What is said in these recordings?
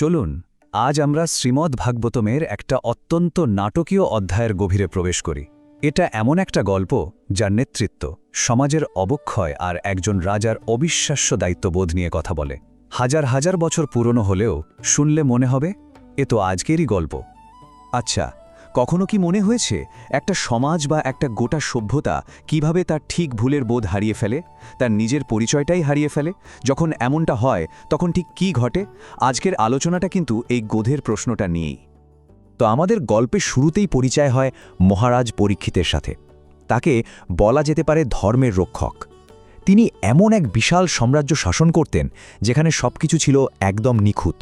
চলুন, আজ আমরা শ্রীমদ্ ভাগবতমের একটা অত্যন্ত নাটকীয় অধ্যায়ের গভীরে প্রবেশ করি। এটা এমন একটা গল্প যার নেতৃত্ব সমাজের অবক্ষয় আর একজন রাজার অবিশ্বাস্য দায়িত্ববোধ নিয়ে কথা বলে। হাজার হাজার বছর পুরনো হলেও শুনলে মনে হবে, এ তো আজকেরই গল্প। আচ্ছা কখনো কি মনে হয়েছে একটা সমাজ বা একটা গোটা সভ্যতা কীভাবে তার ঠিক ভুলের বোধ হারিয়ে ফেলে, তার নিজের পরিচয়টাই হারিয়ে ফেলে? যখন এমনটা হয়, তখন ঠিক কি ঘটে? আজকের আলোচনাটা কিন্তু এই গোধের প্রশ্নটা নিয়েই। তো আমাদের গল্পের শুরুতেই পরিচয় হয় মহারাজ পরীক্ষিতের সাথে। তাকে বলা যেতে পারে ধর্মের রক্ষক। তিনি এমন এক বিশাল সাম্রাজ্য শাসন করতেন, যেখানে সবকিছু ছিল একদম নিখুঁত।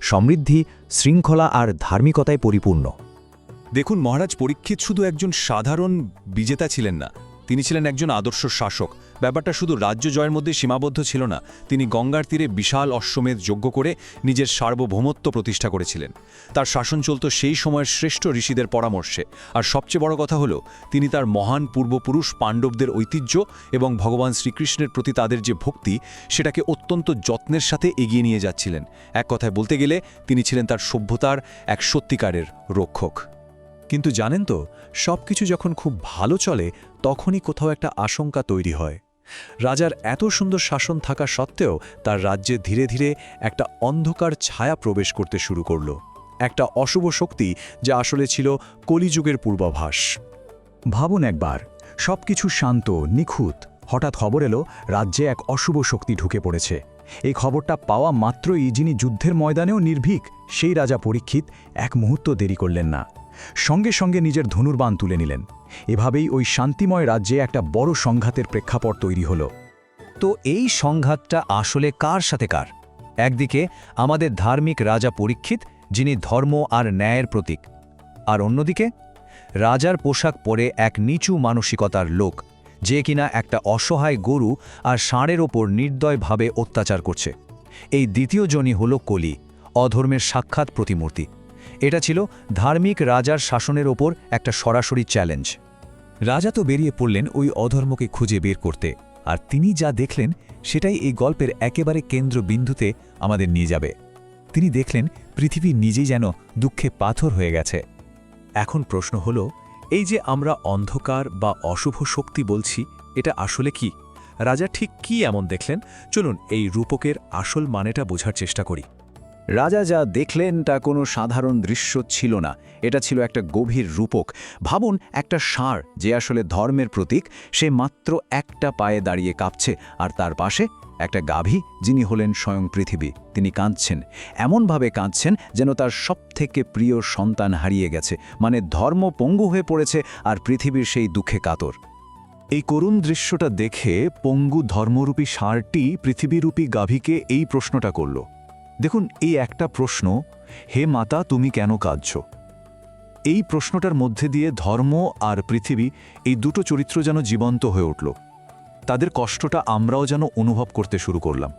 সমৃদ্ধি, শৃঙ্খলা আর ধার্মিকতায় পরিপূর্ণ। দেখুন, মহারাজ পরীক্ষিত শুধু একজন সাধারণ বিজেতা ছিলেন না। তিনি ছিলেন একজন আদর্শ শাসক। ব্যাপারটা শুধু রাজ্য জয়ের মধ্যে সীমাবদ্ধ ছিল না। তিনি গঙ্গার তীরে বিশাল অশ্বমেধ যজ্ঞ করে নিজের সার্বভৌমত্ব প্রতিষ্ঠা করেছিলেন। তার শাসন চলত সেই সময়ের শ্রেষ্ঠ ঋষিদের পরামর্শে। আর সবচেয়ে বড় কথা হলো, তিনি তার মহান পূর্বপুরুষ পাণ্ডবদের ঐতিহ্য এবং ভগবান শ্রীকৃষ্ণের প্রতি তাদের যে ভক্তি, সেটাকে অত্যন্ত যত্নের সাথে এগিয়ে নিয়ে যাচ্ছিলেন। এক কথায় বলতে গেলে, তিনি ছিলেন তার সভ্যতার এক সত্যিকারের রক্ষক। কিন্তু জানেন তো, সবকিছু যখন খুব ভালো চলে, তখনই কোথাও একটা আশঙ্কা তৈরি হয়। রাজার এত সুন্দর শাসন থাকা সত্ত্বেও তার রাজ্যে ধীরে ধীরে একটা অন্ধকার ছায়া প্রবেশ করতে শুরু করল। একটা অশুভ শক্তি যা আসলে ছিল কলিযুগের পূর্বাভাস। ভাবুন একবার, সবকিছু শান্ত, নিখুঁত, হঠাৎ খবর এলো, রাজ্যে এক অশুভ শক্তি ঢুকে পড়েছে। এই খবরটা পাওয়া মাত্রই যিনি যুদ্ধের ময়দানেও নির্ভীক, সেই রাজা পরীক্ষিত, এক মুহূর্ত দেরি করলেন না। সঙ্গে সঙ্গে নিজের ধনুর্বাণ তুলে নিলেন। এভাবেই ওই শান্তিময় রাজ্যে একটা বড় সংঘাতের প্রেক্ষাপট তৈরি হল। তো এই সংঘাতটা আসলে কার সাথে কার? একদিকে আমাদের ধার্মিক রাজা পরীক্ষিত, যিনি ধর্ম আর ন্যায়ের প্রতীক। আর অন্যদিকে, রাজার পোশাক পরে এক নিচু মানসিকতার লোক, যে কিনা একটা অসহায় গরু আর ষাঁড়ের ওপর নির্দয়ভাবে অত্যাচার করছে। এই দ্বিতীয় জনই হল কলি, অধর্মের সাক্ষাৎ প্রতিমূর্তি। এটা ছিল ধার্মিক রাজার শাসনের ওপর একটা সরাসরি চ্যালেঞ্জ। রাজা তো বেরিয়ে পড়লেন ওই অধর্মকে খুঁজে বের করতে, আর তিনি যা দেখলেন সেটাই এই গল্পের একেবারে কেন্দ্রবিন্দুতে আমাদের নিয়ে যাবে। তিনি দেখলেন পৃথিবী নিজেই যেন দুঃখে পাথর হয়ে গেছে। এখন প্রশ্ন হল, এই যে আমরা অন্ধকার বা অশুভ শক্তি বলছি, এটা আসলে কি? রাজা ঠিক কি এমন দেখলেন? চলুন এই রূপকের আসল মানেটা বোঝার চেষ্টা করি। রাজা যা দেখলেন তা কোনো সাধারণ দৃশ্য ছিল না। এটা ছিল একটা গভীর রূপক। ভাবুন, একটা ষাঁড়, যে আসলে ধর্মের প্রতীক, সে মাত্র একটা পায়ে দাঁড়িয়ে কাঁপছে, আর তার পাশে একটা গাভী, যিনি হলেন স্বয়ং পৃথিবী। তিনি কাঁদছেন। এমনভাবে কাঁদছেন যেন তার সবথেকে প্রিয় সন্তান হারিয়ে গেছে মানে ধর্ম পঙ্গু হয়ে পড়েছে আর পৃথিবীর সেই দুঃখে কাতর। এই করুণ দৃশ্যটা দেখে পঙ্গু ধর্মরূপী ষাঁড়টি পৃথিবীরূপী গাভীকে এই প্রশ্নটা করল। দেখুন, এই একটা প্রশ্ন, হে মাতা, তুমি কেন কাঁদছ? এই প্রশ্নটার মধ্যে দিয়ে ধর্ম আর পৃথিবী, এই দুটো চরিত্র যেন জীবন্ত হয়ে উঠল। তাদের কষ্টটা আমরাও যেন অনুভব করতে শুরু করলাম।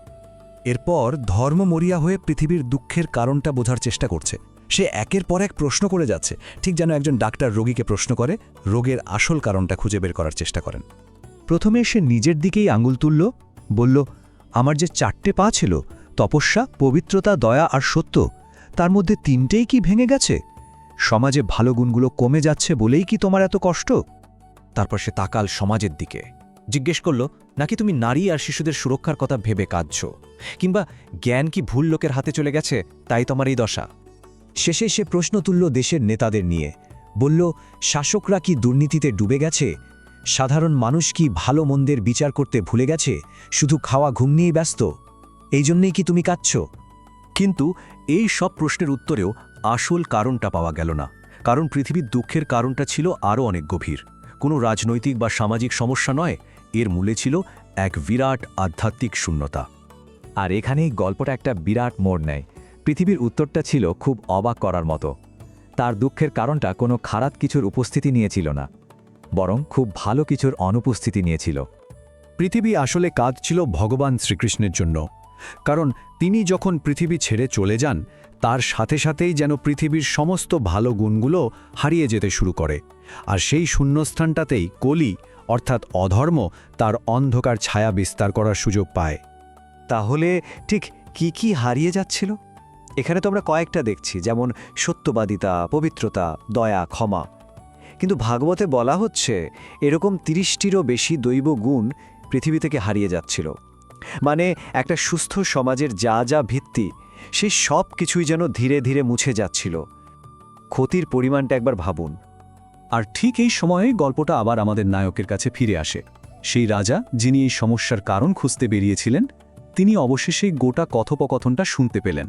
এরপর ধর্ম মরিয়া হয়ে পৃথিবীর দুঃখের কারণটা বোঝার চেষ্টা করছে। সে একের পর এক প্রশ্ন করে যাচ্ছে, ঠিক যেন একজন ডাক্তার রোগীকে প্রশ্ন করে, রোগের আসল কারণটা খুঁজে বের করার চেষ্টা করেন। প্রথমে সে নিজের দিকেই আঙুল তুলল, বলল, আমার যে চারটে পা ছিল তপস্যা, পবিত্রতা, দয়া আর সত্য, তার মধ্যে তিনটেই কি ভেঙে গেছে? সমাজে ভালো গুণগুলো কমে যাচ্ছে বলেই কি তোমার এত কষ্ট? তারপর সে তাকাল সমাজের দিকে। জিজ্ঞেস করল, নাকি তুমি নারী আর শিশুদের সুরক্ষার কথা ভেবে কাঁদছ? কিংবা জ্ঞান কি ভুল লোকের হাতে চলে গেছে, তাই তোমার এই দশা? শেষে সে প্রশ্ন তুলল দেশের নেতাদের নিয়ে। বলল, শাসকরা কি দুর্নীতিতে ডুবে গেছে? সাধারণ মানুষ কি ভালো মন্দের বিচার করতে ভুলে গেছে? শুধু খাওয়া ঘুম নিয়েই ব্যস্ত? এই জন্যেই কি তুমি কাঁদছ? কিন্তু এই সব প্রশ্নের উত্তরেও আসল কারণটা পাওয়া গেল না। কারণ পৃথিবীর দুঃখের কারণটা ছিল আরও অনেক গভীর। কোনো রাজনৈতিক বা সামাজিক সমস্যা নয়, এর মূলে ছিল এক বিরাট আধ্যাত্মিক শূন্যতা। আর এখানেই গল্পটা একটা বিরাট মোড় নেয়। পৃথিবীর উত্তরটা ছিল খুব অবাক করার মতো। তার দুঃখের কারণটা কোনো খারাপ কিছুর উপস্থিতি নিয়েছিল না, বরং খুব ভালো কিছুর অনুপস্থিতি নিয়েছিল। পৃথিবী আসলে কাজ ছিল ভগবান শ্রীকৃষ্ণের জন্য। কারণ তিনি যখন পৃথিবী ছেড়ে চলে যান, তার সাথে সাথেই যেন পৃথিবীর সমস্ত ভালো গুণগুলো হারিয়ে যেতে শুরু করে। আর সেই শূন্যস্থানটাতেই কলি, অর্থাৎ অধর্ম, তার অন্ধকার ছায়া বিস্তার করার সুযোগ পায়। তাহলে ঠিক কি কি হারিয়ে যাচ্ছিল? এখানে তো আমরা কয়েকটা দেখছি, যেমন সত্যবাদিতা, পবিত্রতা, দয়া, ক্ষমা। কিন্তু ভাগবতে বলা হচ্ছে, এরকম তিরিশটিরও বেশি দৈব গুণ পৃথিবী থেকে হারিয়ে যাচ্ছিল। মানে একটা সুস্থ সমাজের যা যা ভিত্তি, সে সব কিছুই যেন ধীরে ধীরে মুছে যাচ্ছিল। ক্ষতির পরিমাণটা একবার ভাবুন। আর ঠিক এই সময়ে গল্পটা আবার আমাদের নায়কের কাছে ফিরে আসে। সেই রাজা, যিনি এই সমস্যার কারণ খুঁজতে বেরিয়েছিলেন, তিনি অবশেষে গোটা কথোপকথনটা শুনতে পেলেন।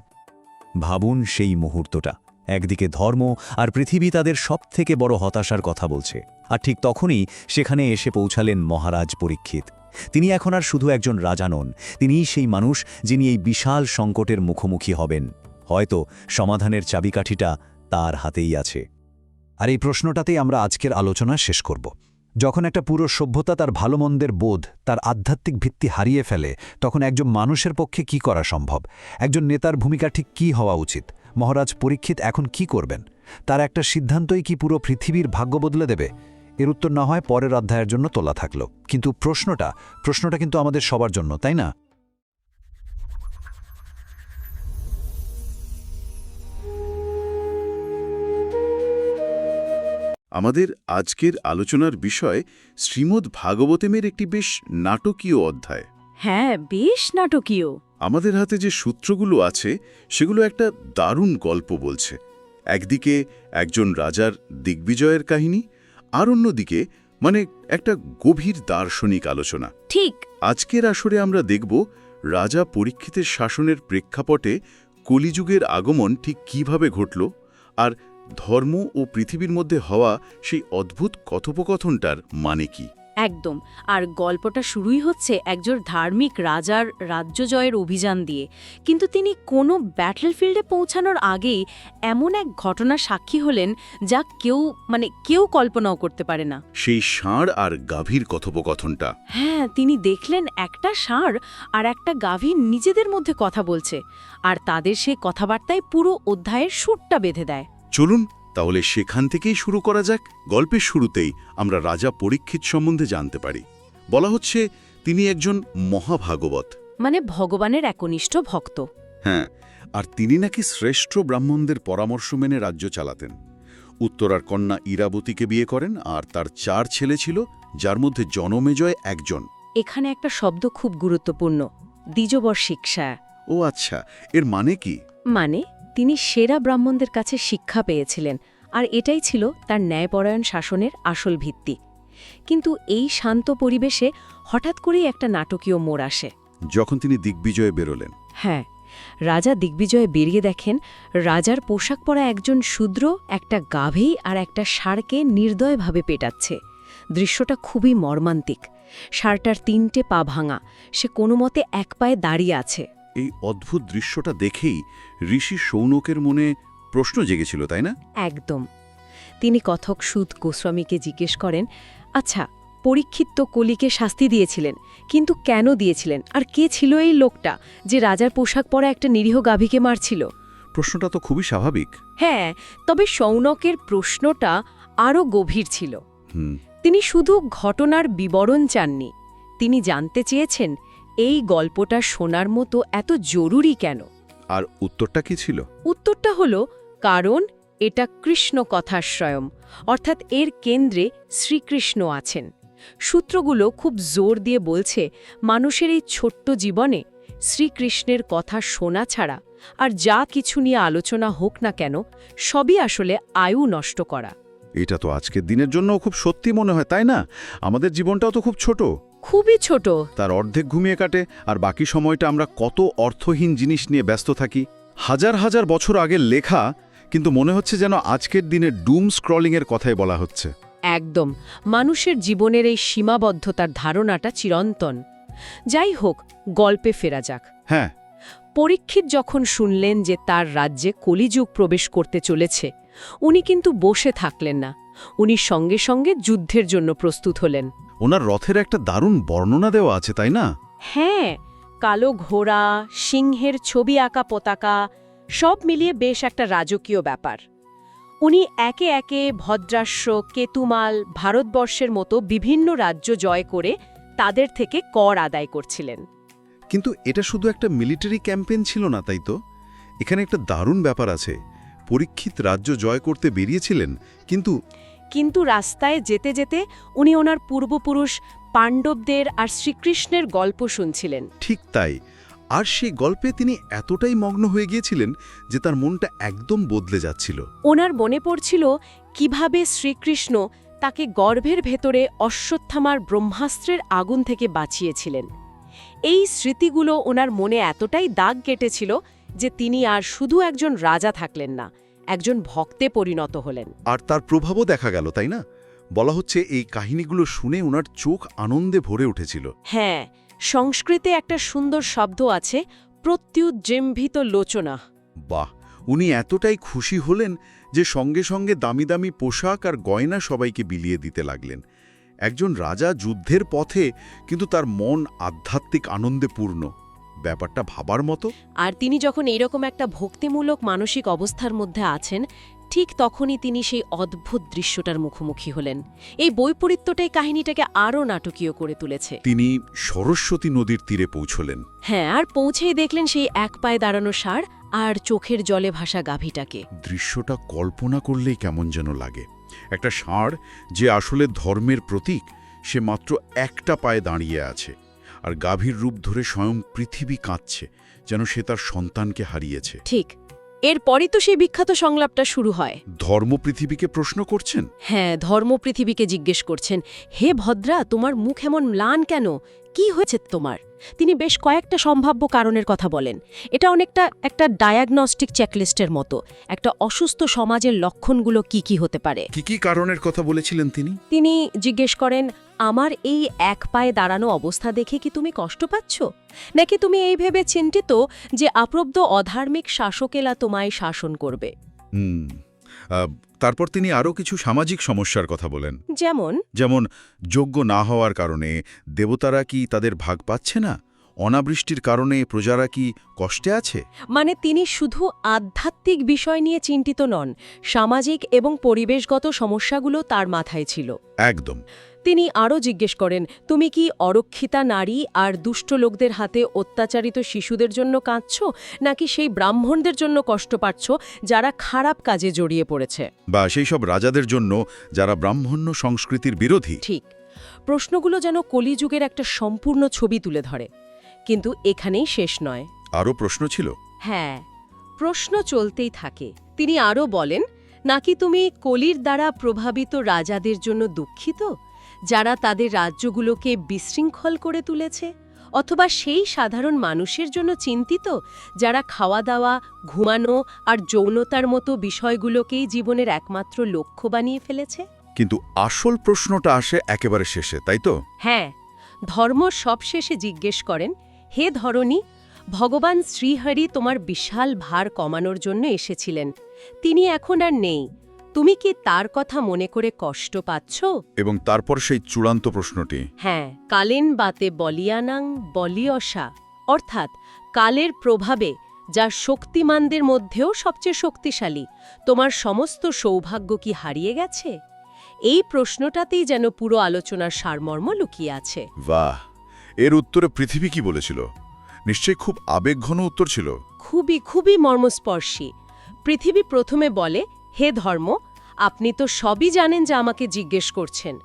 ভাবুন সেই মুহূর্তটা। একদিকে ধর্ম আর পৃথিবী তাদের সবথেকে বড় হতাশার কথা বলছে। আর ঠিক তখনই সেখানে এসে পৌঁছালেন মহারাজ পরীক্ষিত। তিনি এখন আর শুধু একজন রাজা নন, তিনিই সেই মানুষ যিনি এই বিশাল সংকটের মুখোমুখি হবেন। হয়তো সমাধানের চাবিকাঠিটা তার হাতেই আছে। আর এই প্রশ্নটাতেই আমরা আজকের আলোচনা শেষ করব। যখন একটা পুরো সভ্যতা তার ভালো মন্দের বোধ, তার আধ্যাত্মিক ভিত্তি হারিয়ে ফেলে, তখন একজন মানুষের পক্ষে কি করা সম্ভব? একজন নেতার ভূমিকা ঠিক কী হওয়া উচিত? মহারাজ পরীক্ষিত এখন কি করবেন? তার একটা সিদ্ধান্তই কি পুরো পৃথিবীর ভাগ্য বদলে দেবে? এর উত্তর না হয় পরের অধ্যায়ের জন্য তোলা থাকল। কিন্তু প্রশ্নটা প্রশ্নটা কিন্তু আমাদের সবার জন্য তাই না? আমাদের আজকের আলোচনার বিষয় শ্রীমদ্ ভাগবতেমের একটি বেশ নাটকীয় অধ্যায়। হ্যাঁ বেশ নাটকীয়। আমাদের হাতে যে সূত্রগুলো আছে সেগুলো একটা দারুণ গল্প বলছে। একদিকে একজন রাজার দিগ্বিজয়ের কাহিনী আর অন্যদিকে মানে একটা গভীর দার্শনিক আলোচনা। ঠিক। আজকের আসরে আমরা দেখব রাজা পরীক্ষিতের শাসনের প্রেক্ষাপটে কলিযুগের আগমন ঠিক কীভাবে ঘটল আর ধর্ম ও পৃথিবীর মধ্যে হওয়া সেই অদ্ভুত কথোপকথনটার মানে কি। একদম। আর গল্পটা শুরুই হচ্ছে একজন ধার্মিক রাজার রাজ্য জয়ের অভিযান দিয়ে। কিন্তু তিনি কোনো ব্যাটলফিল্ডে পৌঁছানোর আগেই এমন এক ঘটনা সাক্ষী হলেন যা কেউ মানে কেউ কল্পনাও করতে পারে না। সেই ষাঁড় আর গাভীর কথোপকথনটা। হ্যাঁ তিনি দেখলেন একটা ষাঁড় আর একটা গাভী নিজেদের মধ্যে কথা বলছে। আর তাদের সেই কথাবার্তায় পুরো অধ্যায়ের সুরটা বেঁধে দেয়। চলুন তাহলে সেখান থেকেই শুরু করা যাক। গল্পের শুরুতেই আমরা রাজা পরীক্ষিত সম্বন্ধে জানতে পারি। বলা হচ্ছে তিনি একজন মহাভাগবত। মানে ভগবানের একনিষ্ঠ ভক্ত। হ্যাঁ আর তিনি নাকি শ্রেষ্ঠ ব্রাহ্মণদের পরামর্শ মেনে রাজ্য চালাতেন। উত্তরার কন্যা ইরাবতীকে বিয়ে করেন আর তার চার ছেলে ছিল যার মধ্যে জনমেজয় একজন। এখানে একটা শব্দ খুব গুরুত্বপূর্ণ দ্বিজবর শিক্ষা ও আচ্ছা এর মানে কি? মানে তিনি সেরা ব্রাহ্মণদের কাছে শিক্ষা পেয়েছিলেন আর এটাই ছিল তার ন্যায়পরায়ণ শাসনের আসল ভিত্তি। কিন্তু এই শান্ত পরিবেশে হঠাৎ করেই একটা নাটকীয় মোড় আসে। যখন তিনি দিগ্বিজয়ে বেরোলেন। হ্যাঁ রাজা দিগ্বিজয়ে বেরিয়ে দেখেন রাজার পোশাক পরা একজন শূদ্র একটা গাভী আর একটা ষাঁড়কে নির্দয়ভাবে পেটাচ্ছে। দৃশ্যটা খুবই মর্মান্তিক। ষাঁড়টার তিনটে পা ভাঙা সে কোনো মতে এক পায়ে দাঁড়িয়ে আছে। এই অদ্ভুত দৃশ্যটা দেখেই ঋষি সৌনকের মনে প্রশ্ন জেগেছিল তাই না? একদম। তিনি কথক সুদ গোস্বামীকে জিজ্ঞেস করেন আচ্ছা পরীক্ষিত কলিকে শাস্তি দিয়েছিলেন কিন্তু কেন দিয়েছিলেন? আর কে ছিল এই লোকটা যে রাজার পোশাক পরা একটা নিরীহ গাভীকে মারছিল? প্রশ্নটা তো খুবই স্বাভাবিক। হ্যাঁ তবে সৌনকের প্রশ্নটা আরও গভীর ছিল। তিনি শুধু ঘটনার বিবরণ চাননি। তিনি জানতে চেয়েছেন এই গল্পটা শোনার মতো এত জরুরি কেন? আর উত্তরটা কি ছিল? উত্তরটা হল কারণ এটা কৃষ্ণ কথাশ্রয়ম অর্থাৎ এর কেন্দ্রে শ্রীকৃষ্ণ আছেন। সূত্রগুলো খুব জোর দিয়ে বলছে মানুষের এই ছোট্ট জীবনে শ্রীকৃষ্ণের কথা শোনা ছাড়া আর যা কিছু নিয়ে আলোচনা হোক না কেন সবই আসলে আয়ু নষ্ট করা। এটা তো আজকের দিনের জন্য খুব সত্যি মনে হয় তাই না? আমাদের জীবনটাও তো খুব ছোট। খুবই ছোট। তার অর্ধেক ঘুমিয়ে কাটে আর বাকি সময়টা আমরা কত অর্থহীন জিনিস নিয়ে ব্যস্ত থাকি। হাজার হাজার বছর আগে লেখা কিন্তু মনে হচ্ছে যেন আজকের দিনে ডুম স্ক্রলিংয়ের কথাই বলা হচ্ছে। একদম। মানুষের জীবনের এই সীমাবদ্ধতার ধারণাটা চিরন্তন। যাই হোক গল্পে ফেরা যাক। হ্যাঁ। পরীক্ষিত যখন শুনলেন যে তার রাজ্যে কলিযুগ প্রবেশ করতে চলেছে উনি কিন্তু বসে থাকলেন না। উনি সঙ্গে সঙ্গে যুদ্ধের জন্য প্রস্তুত হলেন। ওনার রথের একটা দারুণ বর্ণনা দেওয়া আছে তাই না? হ্যাঁ কালো ঘোড়া সিংহের ছবি আঁকা পতাকা সব মিলিয়ে বেশ একটা রাজকীয় ব্যাপার। উনি একে একে ভদ্রাস্য কেতুমাল ভারতবর্ষের মতো বিভিন্ন রাজ্য জয় করে তাদের থেকে কর আদায় করছিলেন। কিন্তু এটা শুধু একটা মিলিটারি ক্যাম্পেন ছিল না তাই তো? এখানে একটা দারুণ ব্যাপার আছে। পরীক্ষিত রাজ্য জয় করতে বেরিয়েছিলেন কিন্তু কিন্তু রাস্তায় যেতে যেতে উনি ওনার পূর্বপুরুষ পাণ্ডবদের আর শ্রীকৃষ্ণের গল্প শুনছিলেন। ঠিক তাই। আর সেই গল্পে তিনি এতটাই মগ্ন হয়ে গিয়েছিলেন যে তার মনটা একদম বদলে যাচ্ছিল। ওনার মনে পড়ছিল কীভাবে শ্রীকৃষ্ণ তাকে গর্ভের ভেতরে অশ্বত্থামার ব্রহ্মাস্ত্রের আগুন থেকে বাঁচিয়েছিলেন। এই স্মৃতিগুলো ওনার মনে এতটাই দাগ কেটেছিল যে তিনি আর শুধু একজন রাজা থাকলেন না একজন ভক্তে পরিণত হলেন। আর তার প্রভাবও দেখা গেল তাই না? বলা হচ্ছে এই কাহিনীগুলো শুনে ওনার চোখ আনন্দে ভরে উঠেছিল। হ্যাঁ সংস্কৃতে একটা সুন্দর শব্দ আছে প্রত্যুজ্জেম্ভিত লোচনা। বাহ উনি এতটাই খুশি হলেন যে সঙ্গে সঙ্গে দামি দামি পোশাক আর গয়না সবাইকে বিলিয়ে দিতে লাগলেন। একজন রাজা যুদ্ধের পথে কিন্তু তার মন আধ্যাত্মিক আনন্দে পূর্ণ। ব্যাপারটা ভাবার মতো? আর তিনি যখন এইরকম একটা ভক্তিমূলক মানসিক অবস্থার মধ্যে আছেন ঠিক তখনই তিনি সেই অদ্ভুত দৃশ্যটার মুখোমুখি হলেন। এই বৈপরীত্যটাই কাহিনীটাকে আরও নাটকীয় করে তুলেছে। তিনি সরস্বতী নদীর তীরে পৌঁছলেন। হ্যাঁ আর পৌঁছেই দেখলেন সেই এক পায়ে দাঁড়ানো ষাঁড় আর চোখের জলে ভাসা গাভীটাকে। দৃশ্যটা কল্পনা করলেই কেমন যেন লাগে। একটা ষাঁড় যে আসলে ধর্মের প্রতীক সে মাত্র একটা পায়ে দাঁড়িয়ে আছে। আর গাভীর রূপ ধরে স্বয়ং পৃথিবী কাঁদছে যেন সে তার সন্তানকে হারিয়েছে। ঠিক। এরপরই তো সেই বিখ্যাত সংলাপটা শুরু হয়। ধর্ম পৃথিবীকে প্রশ্ন করছেন? হ্যাঁ ধর্ম পৃথিবীকে জিজ্ঞেস করছেন হে ভদ্রা তোমার মুখ এমন ম্লান কেন? কি হয়েছে তোমার? তিনি বেশ কয়েকটা সম্ভাব্য কারণের কথা বলেন। এটা অনেকটা একটা ডায়াগনস্টিক চেকলিস্টের মতো। একটা অসুস্থ সমাজের লক্ষণগুলো কি কি হতে পারে? কি কি কারণের কথা বলেছিলেন তিনি? তিনি জিজ্ঞেস করেন আমার এই এক পায়ে দাঁড়ানো অবস্থা দেখে কি তুমি কষ্ট পাচ্ছ? নাকি তুমি এই ভেবে চিন্তিত যে আপ্রব্ধ অধার্মিক শাসকেলা তোমায় শাসন করবে? হুম। তারপর তিনি আরও কিছু সামাজিক সমস্যার কথা বলেন। যেমন? যেমন যোগ্য না হওয়ার কারণে দেবতারা কি তাদের ভাগ পাচ্ছে না? অনাবৃষ্টির কারণে প্রজারা কি কষ্টে আছে? মানে তিনি শুধু আধ্যাত্মিক বিষয় নিয়ে চিন্তিত নন সামাজিক এবং পরিবেশগত সমস্যাগুলো তার মাথায় ছিল। একদম। তিনি আরও জিজ্ঞেস করেন তুমি কি অরক্ষিতা নারী আর দুষ্ট লোকদের হাতে অত্যাচারিত শিশুদের জন্য কাঁদছ নাকি সেই ব্রাহ্মণদের জন্য কষ্ট পাচ্ছ যারা খারাপ কাজে জড়িয়ে পড়েছে? বা সেই সব রাজাদের জন্য যারা ব্রাহ্মণ্য সংস্কৃতির বিরোধী। ঠিক। প্রশ্নগুলো যেন কলিযুগের একটা সম্পূর্ণ ছবি তুলে ধরে। কিন্তু এখানেই শেষ নয়। আরও প্রশ্ন ছিল? হ্যাঁ প্রশ্ন চলতেই থাকে। তিনি আরও বলেন নাকি তুমি কলির দ্বারা প্রভাবিত রাজাদের জন্য দুঃখিত? যারা তাদের রাজ্যগুলোকে বিশৃঙ্খল করে তুলেছে অথবা সেই সাধারণ মানুষের জন্য চিন্তিত যারা খাওয়া দাওয়া ঘুমানো আর যৌনতার মতো বিষয়গুলোকেই জীবনের একমাত্র লক্ষ্য বানিয়ে ফেলেছে? কিন্তু আসল প্রশ্নটা আসে একেবারে শেষে তাই তো? হ্যাঁ ধর্ম সবশেষে জিজ্ঞেস করেন হে ধরণী ভগবান শ্রীহরি তোমার বিশাল ভার কমানোর জন্য এসেছিলেন। তিনি এখন আর নেই। তুমি কি তার কথা মনে করে কষ্ট পাচ্ছ? এবং তারপর সেই চূড়ান্ত প্রশ্নটি। হ্যাঁ কালেন বাতে বলিয়ানাং বলিয়সা। অর্থাৎ কালের প্রভাবে যা শক্তিমানদের মধ্যেও সবচেয়ে শক্তিশালী তোমার সমস্ত সৌভাগ্য কি হারিয়ে গেছে? এই প্রশ্নটাতেই যেন পুরো আলোচনার সারমর্ম লুকিয়ে আছে। বাহ! এর উত্তরে পৃথিবী কি বলেছিল? নিশ্চয়ই খুব আবেগঘন উত্তর ছিল। খুবই খুবই মর্মস্পর্শী। পৃথিবী প্রথমে বলে হে ধর্ম আপনি তো সবই জানেন যা আমাকে জিজ্ঞেস করছেন।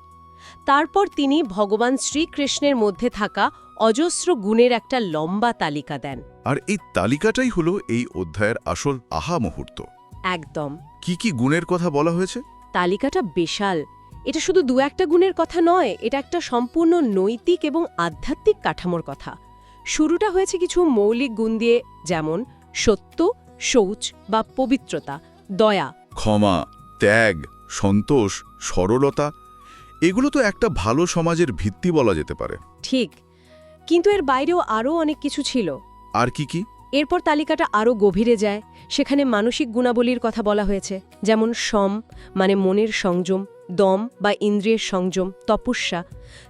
তারপর তিনি ভগবান শ্রীকৃষ্ণের মধ্যে থাকা অজস্র গুণের একটা লম্বা তালিকা দেন। আর এই তালিকাটাই হলো এই অধ্যায়ের আসল আহা মুহূর্ত। একদম। কি কি গুণের কথা বলা হয়েছে? তালিকাটা বিশাল। এটা শুধু দু একটা গুণের কথা নয় এটা একটা সম্পূর্ণ নৈতিক এবং আধ্যাত্মিক কাঠামোর কথা। শুরুটা হয়েছে কিছু মৌলিক গুণ দিয়ে যেমন সত্য শৌচ বা পবিত্রতা দয়া ক্ষমা ত্যাগ সন্তোষ সরলতা এগুলো তো একটা ভালো সমাজের ভিত্তি বলা যেতে পারে। ঠিক কিন্তু এর বাইরেও আরও অনেক কিছু ছিল। আর কি কি? এরপর তালিকাটা আরও গভীরে যায় সেখানে মানসিক গুণাবলীর কথা বলা হয়েছে যেমন সম মানে মনের সংযম দম বা ইন্দ্রিয়ের সংযম তপস্যা।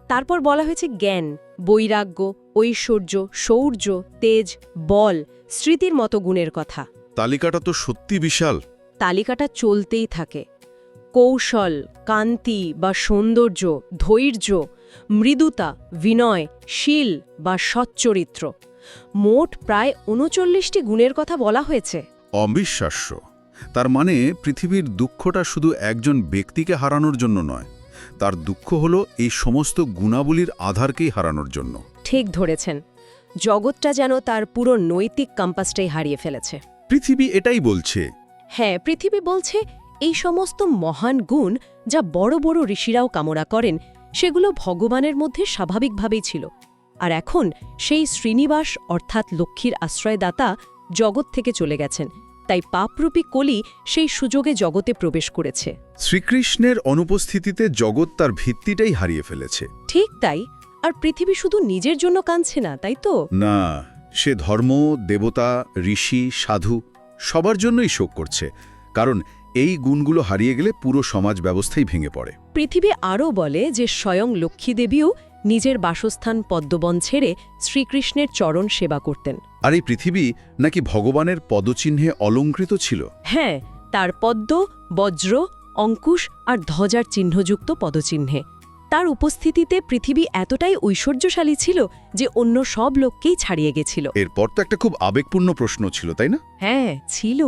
তারপর বলা হয়েছে জ্ঞান বৈরাগ্য ঐশ্বর্য শৌর্য তেজ বল স্মৃতির মতো গুণের কথা। তালিকাটা তো সত্যি বিশাল। তালিকাটা চলতেই থাকে। কৌশল কান্তি বা সৌন্দর্য ধৈর্য মৃদুতা বিনয় শীল বা সচ্চরিত্র। মোট প্রায় উনচল্লিশটি গুণের কথা বলা হয়েছে। অবিশ্বাস্য। তার মানে পৃথিবীর দুঃখটা শুধু একজন ব্যক্তিকে হারানোর জন্য নয় তার দুঃখ হল এই সমস্ত গুণাবলীর আধারকেই হারানোর জন্য। ঠিক ধরেছেন। জগৎটা যেন তার পুরো নৈতিক কম্পাসটাই হারিয়ে ফেলেছে। পৃথিবী এটাই বলছে হ্যাঁ পৃথিবী বলছে এই সমস্ত মহান গুণ যা বড় বড় ঋষিরাও কামনা করেন সেগুলো ভগবানের মধ্যে স্বাভাবিকভাবেই ছিল। আর এখন সেই শ্রীনিবাস অর্থাৎ লক্ষ্মীর আশ্রয়দাতা জগৎ থেকে চলে গেছেন তাই পাপরূপী কলি সেই সুযোগে জগতে প্রবেশ করেছে। শ্রীকৃষ্ণের অনুপস্থিতিতে জগৎ তার ভিত্তিটাই হারিয়ে ফেলেছে। ঠিক তাই আর পৃথিবী শুধু নিজের জন্য কাঁদছে না তাই তো? না সে ধর্ম দেবতা ঋষি সাধু সবার জন্যই শোক করছে কারণ এই গুণগুলো হারিয়ে গেলে পুরো সমাজ ব্যবস্থাই ভেঙে পড়ে। পৃথিবী আরও বলে যে স্বয়ং লক্ষ্মীদেবীও নিজের বাসস্থান পদ্মবন ছেড়ে শ্রীকৃষ্ণের চরণ সেবা করতেন। আর এই পৃথিবী নাকি ভগবানের পদচিহ্নে অলঙ্কৃত ছিল? হ্যাঁ তার পদ্ম বজ্র অঙ্কুশ আর ধ্বজার চিহ্নযুক্ত পদচিহ্নে। তার উপস্থিতিতে পৃথিবী এতটাই ঐশ্বর্যশালী ছিল যে অন্য সব লোককেই ছাড়িয়ে গেছিল। এরপর তো একটা খুব আবেগপূর্ণ প্রশ্ন ছিল তাই না? হ্যাঁ ছিল।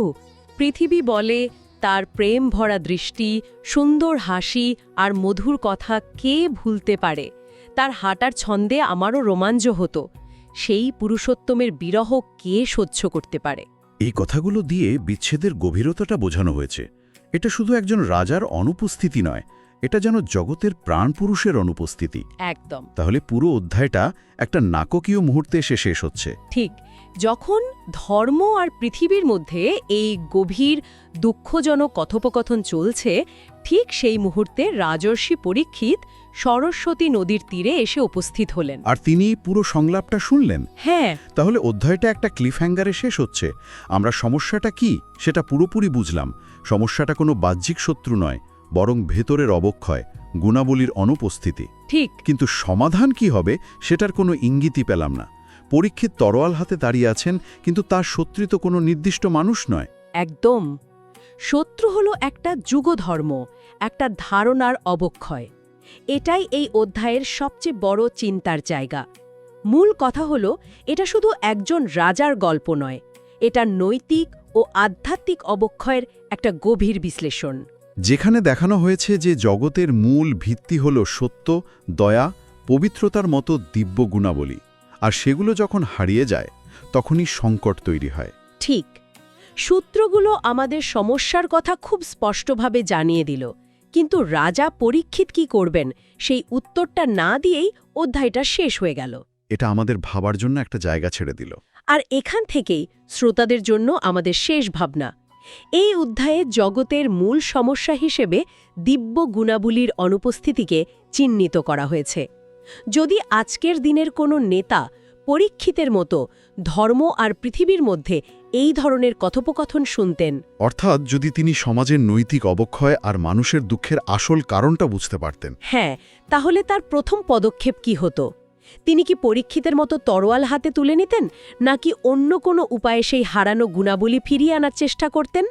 পৃথিবী বলে তার প্রেম ভরা দৃষ্টি সুন্দর হাসি আর মধুর কথা কে ভুলতে পারে? তার হাঁটার ছন্দে আমারও রোমাঞ্চ হতো। সেই পুরুষোত্তমের বিরহ কে সহ্য করতে পারে? এই কথাগুলো দিয়ে বিচ্ছেদের গভীরতাটা বোঝানো হয়েছে। এটা শুধু একজন রাজার অনুপস্থিতি নয় এটা যেন জগতের প্রাণপুরুষের অনুপস্থিতি। একদম। তাহলে পুরো অধ্যায়টা একটা নাককীয় মুহূর্তে এসে শেষ হচ্ছে। ঠিক। যখন ধর্ম আর পৃথিবীর মধ্যে এই গভীর দুঃখজনক কথোপকথন চলছে ঠিক সেই মুহূর্তে রাজর্ষি পরীক্ষিত সরস্বতী নদীর তীরে এসে উপস্থিত হলেন। আর তিনি পুরো সংলাপটা শুনলেন? হ্যাঁ। তাহলে অধ্যায়টা একটা ক্লিফ ক্লিফহ্যাঙ্গারে শেষ হচ্ছে। আমরা সমস্যাটা কি সেটা পুরোপুরি বুঝলাম। সমস্যাটা কোনো বাহ্যিক শত্রু নয়। বরং ভেতরের অবক্ষয় গুণাবলীর অনুপস্থিতি। ঠিক। কিন্তু সমাধান কি হবে সেটার কোনো ইঙ্গিতই পেলাম না। পরীক্ষিত তরোয়াল হাতে দাঁড়িয়ে আছেন কিন্তু তার শত্রু তো কোনো নির্দিষ্ট মানুষ নয়। একদম। শত্রু হলো একটা যুগধর্ম একটা ধারণার অবক্ষয়। এটাই এই অধ্যায়ের সবচেয়ে বড় চিন্তার জায়গা। মূল কথা হলো এটা শুধু একজন রাজার গল্প নয় এটা নৈতিক ও আধ্যাত্মিক অবক্ষয়ের একটা গভীর বিশ্লেষণ। যেখানে দেখানো হয়েছে যে জগতের মূল ভিত্তি হল সত্য দয়া পবিত্রতার মতো দিব্য গুণাবলী। আর সেগুলো যখন হারিয়ে যায় তখনই সংকট তৈরি হয়। ঠিক। সূত্রগুলো আমাদের সমস্যার কথা খুব স্পষ্টভাবে জানিয়ে দিল। কিন্তু রাজা পরীক্ষিত কি করবেন সেই উত্তরটা না দিয়েই অধ্যায়টা শেষ হয়ে গেল। এটা আমাদের ভাবার জন্য একটা জায়গা ছেড়ে দিল। আর এখান থেকেই শ্রোতাদের জন্য আমাদের শেষ ভাবনা। এই অধ্যায়ে জগতের মূল সমস্যা হিসেবে দিব্য গুণাবলীর অনুপস্থিতিকে চিহ্নিত করা হয়েছে। যদি আজকের দিনের কোনো নেতা পরীক্ষিতের মতো ধর্ম আর পৃথিবীর মধ্যে এই ধরনের কথোপকথন শুনতেন। অর্থাৎ যদি তিনি সমাজের নৈতিক অবক্ষয় আর মানুষের দুঃখের আসল কারণটা বুঝতে পারতেন। হ্যাঁ তাহলে তার প্রথম পদক্ষেপ কি হতো? তিনি কি পরীক্ষিতের মতো তরোয়াল হাতে তুলে নিতেন, নাকি অন্য কোনো উপায়ে সেই হারানো গুণাবলী ফিরিয়ে আনার চেষ্টা করতেন?